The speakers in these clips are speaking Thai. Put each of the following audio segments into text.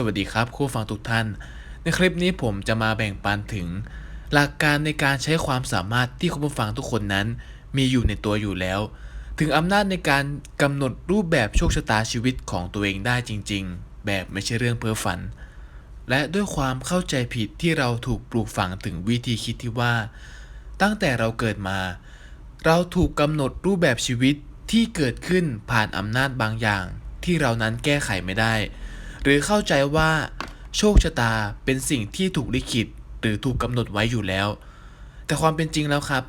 สวัสดีครับคู่ฟังทุกท่าน ในคลิปนี้ผมจะมาแบ่งปันถึง หลักการในการใช้ความสามารถที่คุณผู้ฟังทุกคนนั้น มีอยู่ในตัวอยู่แล้ว ถึงอำนาจในการกำหนดรูปแบบโชคชะตาชีวิตของตัวเองได้จริง ๆ แบบไม่ใช่เรื่องเพ้อฝัน และด้วยความเข้าใจผิดที่เราถูกปลูกฝังถึงวิธีคิดที่ว่า ตั้งแต่เราเกิดมา เราถูกกำหนดรูปแบบชีวิตที่เกิดขึ้นผ่านอำนาจบางอย่าง ที่เรานั้นแก้ไขไม่ได้ หรือเข้าใจว่า โชคชะตาเป็นสิ่งที่ถูกลิขิตหรือถูกกำหนดไว้อยู่แล้ว แต่ความเป็นจริงแล้วครับ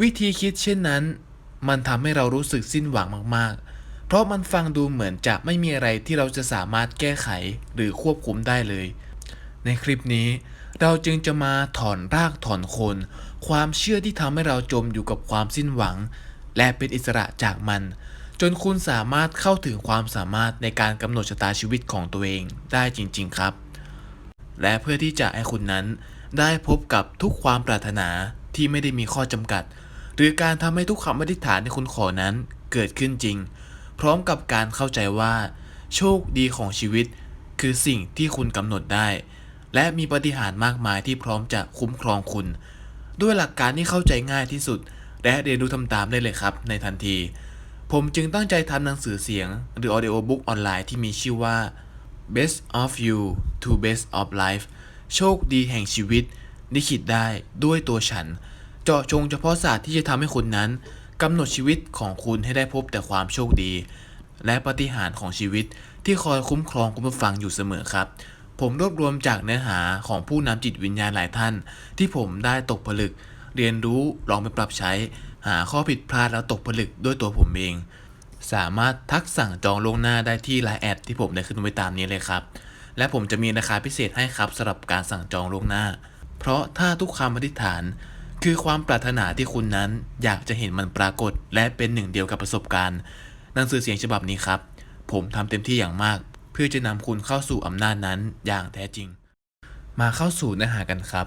วิธีคิดเช่นนั้น มันทำให้เรารู้สึกสิ้นหวังมาก ๆ เพราะมันฟังดูเหมือนจะไม่มีอะไรที่เราจะสามารถแก้ไขหรือควบคุมได้เลย ในคลิปนี้เราจึงจะมาถอนรากถอนโคน ความเชื่อที่ทำให้เราจมอยู่กับความสิ้นหวัง และเป็นอิสระจากมัน จนคุณสามารถเข้าถึงความสามารถในการกำหนดชะตาชีวิตของตัวเองได้จริง ๆ ครับ และเพื่อที่จะให้คุณนั้น ได้พบกับทุกความปรารถนาที่ไม่ได้มีข้อจำกัด หรือการทำให้ทุกคำอธิษฐานที่คุณขอนั้นเกิดขึ้นจริง พร้อมกับการเข้าใจว่า โชคดีของชีวิต คือสิ่งที่คุณกำหนดได้ และมีปฏิหารมากมายที่พร้อมจะคุ้มครองคุณ ด้วยหลักการที่เข้าใจง่ายที่สุด และเรียนรู้ทำตามได้เลยครับ ในทันที ผมจึงตั้งใจทำหนังสือเสียง หรือ audio book ออนไลน์ที่มีชื่อว่า Best of You to Best of Life โชคดีแห่งชีวิตลิขิตได้ด้วยตัวฉัน เจาะจงเฉพาะศาสตร์ที่จะทำให้คุณนั้นกำหนดชีวิตของคุณให้ได้พบแต่ความโชคดี และปฏิหารของชีวิตที่คอยคุ้มครองคุณผู้ฟังอยู่เสมอครับ ผมรวบรวมจากเนื้อหาของผู้นำจิตวิญญาณหลายท่าน ที่ผมได้ตกผลึก เรียนรู้ลองไปปรับใช้ หาข้อผิดพลาดแล้วตกผลึกด้วยตัวผมเอง สามารถทักสั่งจองล่วงหน้าได้ที่ไลน์แอดที่ผมได้ขึ้นไว้ตามนี้เลยครับ และผมจะมีราคาพิเศษให้ครับสำหรับการสั่งจองล่วงหน้า เพราะถ้าทุกคำอธิษฐาน คือความปรารถนาที่คุณนั้นอยากจะเห็นมันปรากฏ และเป็นหนึ่งเดียวกับประสบการณ์ หนังสือเสียงฉบับนี้ครับ ผมทำเต็มที่อย่างมาก เพื่อจะนำคุณเข้าสู่อำนาจนั้นอย่างแท้จริง มาเข้าสู่เนื้อหากันครับ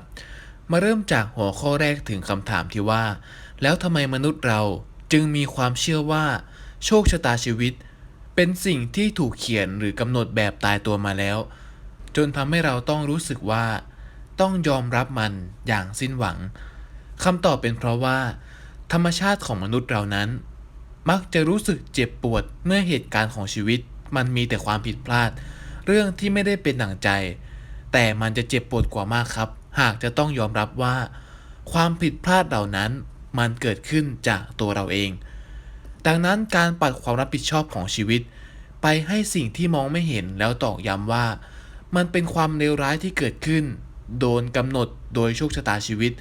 มาเริ่มจากหัวข้อแรกถึงคำถามที่ว่า แล้วทำไมมนุษย์เราจึงมีความเชื่อว่า โชคชะตาชีวิต เป็นสิ่งที่ถูกเขียนหรือกำหนดแบบตายตัวมาแล้ว จนทำให้เราต้องรู้สึกว่า ต้องยอมรับมันอย่างสิ้นหวังคำตอบเป็นเพราะว่า ธรรมชาติของมนุษย์เรานั้น มักจะรู้สึกเจ็บปวดเมื่อเหตุการณ์ของชีวิต มันมีแต่ความผิดพลาด เรื่องที่ไม่ได้เป็นดั่งใจ แต่มันจะเจ็บปวดกว่ามากครับ หากจะต้องยอมรับว่า ความผิดพลาดเหล่านั้น มันเกิดขึ้นจากตัวเราเอง ดังนั้นการปัดความรับผิดชอบของชีวิต ไปให้สิ่งที่มองไม่เห็นแล้วตอกย้ำว่า มันเป็นความเลวร้ายที่เกิดขึ้น โดนกำหนดโดยโชคชะตาชีวิต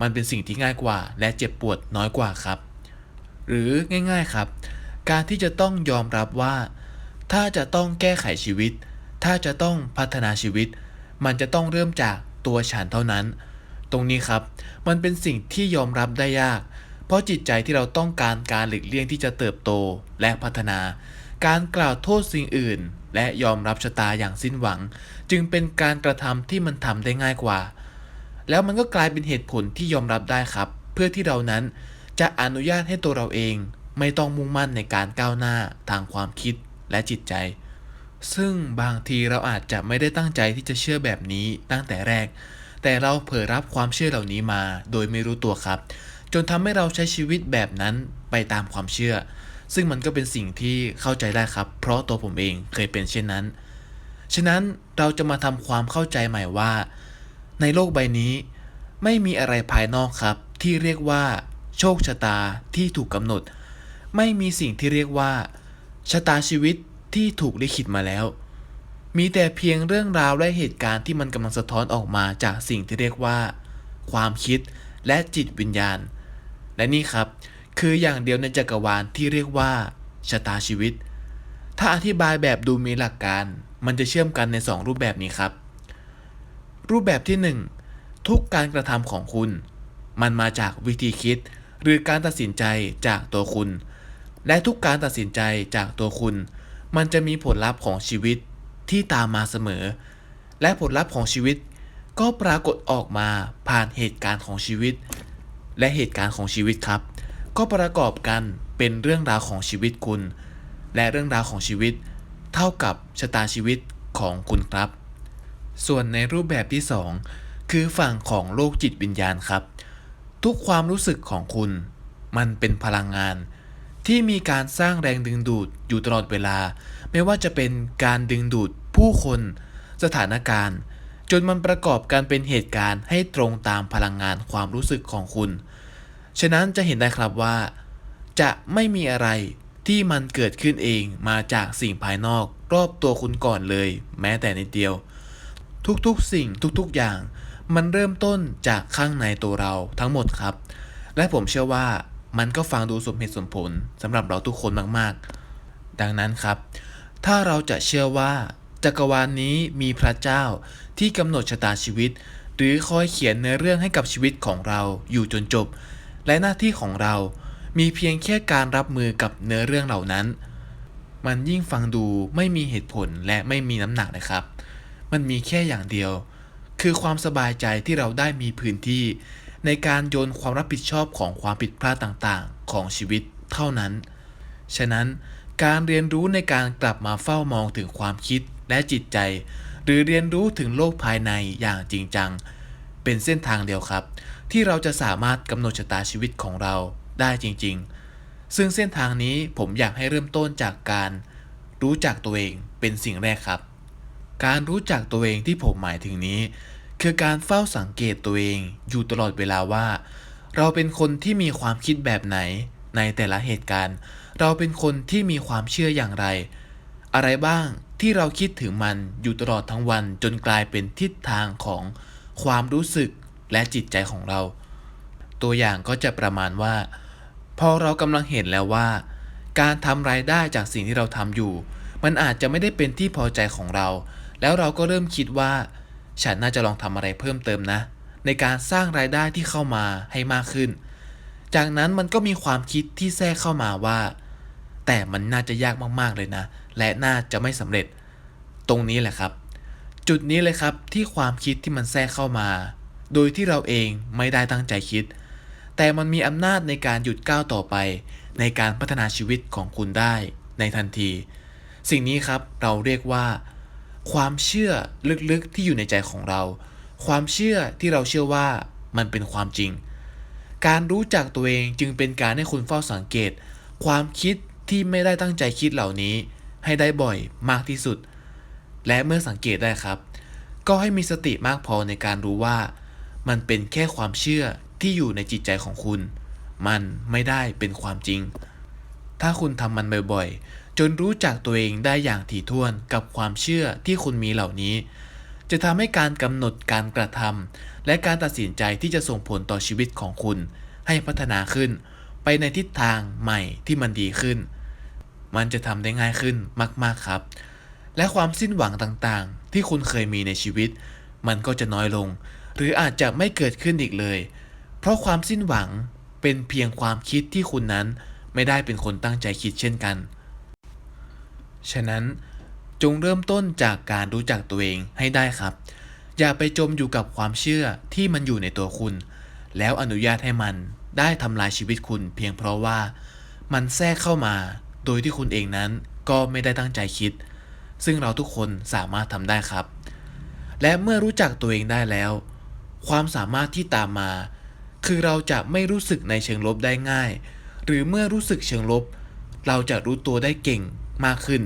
มันเป็นสิ่งที่ง่ายกว่าและเจ็บปวดน้อยกว่าครับ หรือง่ายๆครับ การที่จะต้องยอมรับว่า ถ้าจะต้องแก้ไขชีวิต ถ้าจะต้องพัฒนาชีวิต มันจะต้องเริ่มจากตัวฉันเท่านั้น ตรงนี้ครับ มันเป็นสิ่งที่ยอมรับได้ยาก เพราะจิตใจที่เราต้องการการหลีกเลี่ยงที่จะเติบโตและพัฒนา การกล่าวโทษสิ่งอื่น และยอมรับชะตาอย่างสิ้นหวัง จึงเป็นการกระทำที่มันทำได้ง่ายกว่า แล้วมันก็กลายเป็นเหตุผลที่ยอมรับได้ครับ เพื่อที่เรานั้นจะอนุญาตให้ตัวเราเอง ไม่ต้องมุ่งมั่นในการก้าวหน้าทางความคิดและจิตใจ ซึ่งบางทีเราอาจจะไม่ได้ตั้งใจที่จะเชื่อแบบนี้ตั้งแต่แรก แต่เราเผยรับความเชื่อเหล่านี้มาโดยไม่รู้ตัวครับ จนทำให้เราใช้ชีวิตแบบนั้นไปตามความเชื่อ ซึ่งมันก็เป็นสิ่งที่เข้าใจได้ครับ เพราะตัวผมเองเคยเป็นเช่นนั้น ฉะนั้นเราจะมาทำความเข้าใจใหม่ว่า ในโลกใบนี้ ไม่มีอะไรภายนอกครับ ที่เรียกว่า โชคชะตาที่ถูกกำหนด ไม่มีสิ่งที่เรียกว่าชะตาชีวิตที่ถูกลิขิตมาแล้ว มีแต่เพียงเรื่องราวและเหตุการณ์ที่มันกำลังสะท้อนออกมาจากสิ่งที่เรียกว่า ความคิดและจิตวิญญาณ และนี่ครับ คืออย่างเดียวในจักรวาลที่เรียกว่าชะตาชีวิต ถ้าอธิบายแบบดูมีหลักการ มันจะเชื่อมกันใน 2 รูปแบบนี้ครับ รูปแบบที่ 1 ทุกการกระทำของคุณ มันมาจากวิธีคิด หรือการตัดสินใจจากตัวคุณ และทุกการตัดสินใจจากตัวคุณ มันจะมีผลลัพธ์ของชีวิต ที่ตามมาเสมอ และผลลัพธ์ของชีวิต ก็ปรากฏออกมาผ่านเหตุการณ์ของชีวิต และเหตุการณ์ของชีวิตครับ ก็ประกอบกันเป็นเรื่องราวของชีวิตคุณ และเรื่องราวของชีวิต เท่ากับชะตาชีวิตของคุณครับ ส่วนในรูปแบบที่ 2 คือฝั่งของโลกจิตวิญญาณครับ ทุกความรู้สึกของคุณ มันเป็นพลังงาน ที่มีการสร้างแรงดึงดูดอยู่ตลอดเวลา ไม่ว่าจะเป็นการดึงดูดผู้คน สถานการณ์ จนมันประกอบกันเป็นเหตุการณ์ให้ตรงตามพลังงานความรู้สึกของคุณ ฉะนั้นจะเห็นได้ครับว่า จะไม่มีอะไรที่มันเกิดขึ้นเองมาจากสิ่งภายนอกรอบตัวคุณก่อนเลย แม้แต่นิดเดียว ทุกๆสิ่งทุกๆอย่าง มันเริ่มต้นจากข้างในตัวเราทั้งหมดครับ และผมเชื่อว่า มันก็ฟังดูสมเหตุสมผลสำหรับเราทุกคนมากๆ ดังนั้นครับ ถ้าเราจะเชื่อว่าจักรวาลนนี้มีพระเจ้าที่กำหนดชะตาชีวิต หรือคอยเขียนเนื้อเรื่องให้กับชีวิตของเราอยู่จนจบ และหน้าที่ของเรามีเพียงแค่การรับมือกับเนื้อเรื่องเหล่านั้น มันยิ่งฟังดูไม่มีเหตุผลและไม่มีน้ำหนักนะครับ มันมีแค่อย่างเดียว คือความสบายใจที่เราได้มีพื้นที่ ในการโยนความรับผิดชอบของความผิดพลาดต่างๆ ของชีวิตเท่านั้น ฉะนั้นการเรียนรู้ในการกลับมาเฝ้ามองถึงความคิดและจิตใจ หรือเรียนรู้ถึงโลกภายในอย่างจริงจัง เป็นเส้นทางเดียวครับ ที่เราจะสามารถกำหนดชะตาชีวิตของเราได้จริง ๆ ซึ่งเส้นทางนี้ผมอยากให้เริ่มต้นจากการรู้จักตัวเองเป็นสิ่งแรกครับ การรู้จักตัวเองที่ผมหมายถึงนี้ คือการเฝ้าสังเกตตัวเองอยู่ตลอดเวลาว่า เราเป็นคนที่มีความคิดแบบไหน ในแต่ละเหตุการณ์ เราเป็นคนที่มีความเชื่ออย่างไร อะไรบ้างที่เราคิดถึงมันอยู่ตลอดทั้งวันจนกลายเป็นทิศทางของความรู้สึกและจิตใจของเรา ตัวอย่างก็จะประมาณว่า พอเรากำลังเห็นแล้วว่า การทำรายได้จากสิ่งที่เราทำอยู่ มันอาจจะไม่ได้เป็นที่พอใจของเรา แล้วเราก็เริ่มคิดว่า ฉันน่าจะลองทำอะไรเพิ่มเติมนะ ในการสร้างรายได้ที่เข้ามาให้มากขึ้น จากนั้นมันก็มีความคิดที่แทรกเข้ามาว่า แต่มันน่าจะยากมากๆเลยนะ และน่าจะไม่สำเร็จ ตรงนี้แหละครับ จุดนี้เลยครับที่ความคิดที่มันแทรกเข้ามา โดยที่เราเองไม่ได้ตั้งใจคิด แต่มันมีอำนาจในการหยุดก้าวต่อไป ในการพัฒนาชีวิตของคุณได้ ในทันที สิ่งนี้ครับเราเรียกว่า ความเชื่อลึกๆที่อยู่ในใจของเรา ความเชื่อที่เราเชื่อว่ามันเป็นความจริง การรู้จักตัวเองจึงเป็นการให้คุณเฝ้าสังเกต ความคิดที่ไม่ได้ตั้งใจคิดเหล่านี้ ให้ได้บ่อยมากที่สุด และเมื่อสังเกตได้ครับ ก็ให้มีสติมากพอในการรู้ว่า มันเป็นแค่ความเชื่อที่อยู่ในจิตใจของคุณ มันไม่ได้เป็นความจริง ถ้าคุณทำมันบ่อยๆ จนรู้จักตัวเองได้อย่างถี่ถ้วนกับความเชื่อที่คุณมีเหล่านี้ จะทำให้การกำหนดการกระทำและการตัดสินใจที่จะส่งผลต่อชีวิตของคุณ ให้พัฒนาขึ้น ไปในทิศทางใหม่ที่มันดีขึ้น มันจะทำได้ง่ายขึ้นมาก ๆครับ และความสิ้นหวังต่างๆ ที่คุณเคยมีในชีวิต มันก็จะน้อยลง หรืออาจจะไม่เกิดขึ้นอีกเลย เพราะความสิ้นหวังเป็นเพียงความคิดที่คุณนั้นไม่ได้เป็นคนตั้งใจคิดเช่นกัน ฉะนั้นจงเริ่มต้นจากการรู้จักตัวเองให้ได้ครับ อย่าไปจมอยู่กับความเชื่อที่มันอยู่ในตัวคุณ แล้วอนุญาตให้มันได้ทำลายชีวิตคุณเพียงเพราะว่ามันแทรกเข้ามาโดยที่คุณเองนั้นก็ไม่ได้ตั้งใจคิด ซึ่งเราทุกคนสามารถทำได้ครับ และเมื่อรู้จักตัวเองได้แล้ว ความสามารถที่ตามมา คือเราจะไม่รู้สึกในเชิงลบได้ง่าย หรือเมื่อรู้สึกเชิงลบ เราจะรู้ตัวได้เก่ง มากขึ้น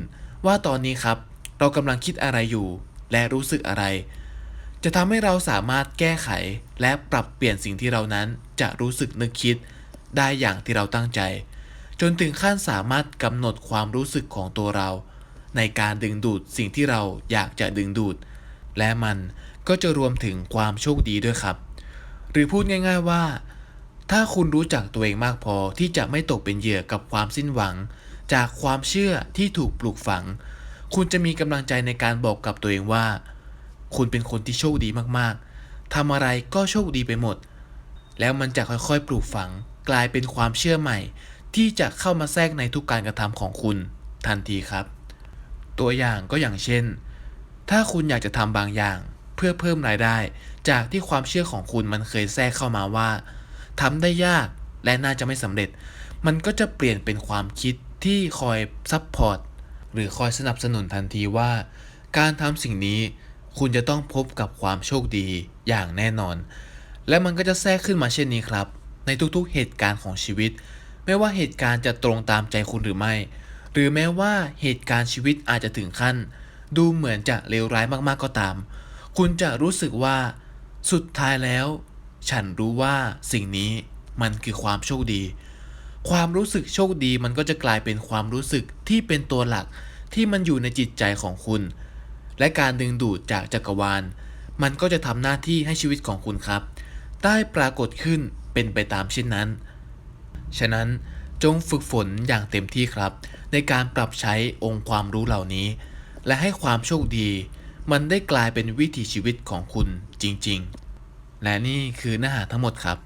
ว่าตอนนี้ครับ เรากำลังคิดอะไรอยู่ และรู้สึกอะไร จะทำให้เราสามารถแก้ไข และปรับเปลี่ยนสิ่งที่เรานั้นจะรู้สึกนึกคิด ได้อย่างที่เราตั้งใจ จนถึงขั้นสามารถกำหนดความรู้สึกของตัวเรา ในการดึงดูดสิ่งที่เราอยากจะดึงดูด และมันก็จะรวมถึงความโชคดีด้วยครับ หรือพูดง่าย ๆว่าถ้าคุณรู้จักตัวเองมากพอที่จะไม่ตกเป็นเหยื่อกับความสิ้นหวัง จากความเชื่อที่ถูกปลูกฝัง คุณจะมีกำลังใจในการบอกกับตัวเองว่า คุณเป็นคนที่โชคดีมากๆทำอะไรก็โชคดีไปหมด แล้วมันจะค่อยๆ ปลูกฝัง กลายเป็นความเชื่อใหม่ ที่จะเข้ามาแทรกในทุกการกระทำของคุณ ทันทีครับ ตัวอย่างก็อย่างเช่น ถ้าคุณอยากจะทำบางอย่าง เพื่อเพิ่มรายได้ จากที่ความเชื่อของคุณมันเคยแทรกเข้ามาว่าทำได้ยากและน่าจะไม่สำเร็จ มันก็จะเปลี่ยนเป็นความคิด ที่คอยซับพอร์ตหรือคอยสนับสนุนทันทีว่า การทำสิ่งนี้คุณจะต้องพบกับความโชคดีอย่างแน่นอน และมันก็จะแทรกขึ้นมาเช่นนี้ครับ ในทุกๆเหตุการณ์ของชีวิต ไม่ว่าเหตุการณ์จะตรงตามใจคุณหรือไม่ หรือแม้ว่าเหตุการณ์ชีวิตอาจจะถึงขั้น ดูเหมือนจะเลวร้ายมากๆก็ตาม คุณจะรู้สึกว่า สุดท้ายแล้ว ฉันรู้ว่าสิ่งนี้มันคือความโชคดี ความรู้สึกโชคดีมันก็จะกลายเป็นความรู้สึกที่เป็นตัวหลักที่มันอยู่ในจิตใจของคุณ และการดึงดูดจากจักรวาล มันก็จะทำหน้าที่ให้ชีวิตของคุณครับ ได้ปรากฏขึ้นเป็นไปตามเช่นนั้น ฉะนั้นจงฝึกฝนอย่างเต็มที่ครับ ในการปรับใช้องค์ความรู้เหล่านี้ และให้ความโชคดี มันได้กลายเป็นวิถีชีวิตของคุณจริงๆ และนี่คือเนื้อหาทั้งหมดครับ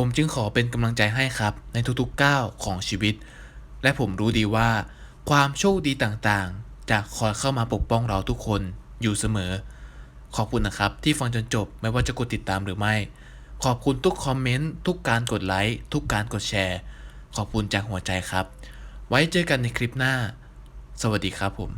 ผมจึงขอเป็นกำลังใจให้ครับในทุกๆก้าวของชีวิต และผมรู้ดีว่า ความโชคดีต่างๆ จะคอยเข้ามาปกป้องเราทุกคนอยู่เสมอ ขอบคุณนะครับที่ฟังจนจบไม่ว่าจะกดติดตามหรือไม่ ขอบคุณทุกคอมเมนต์ทุกการกดไลค์ทุกการกดแชร์ ขอบคุณจากหัวใจครับ ไว้เจอกันในคลิปหน้า สวัสดีครับผม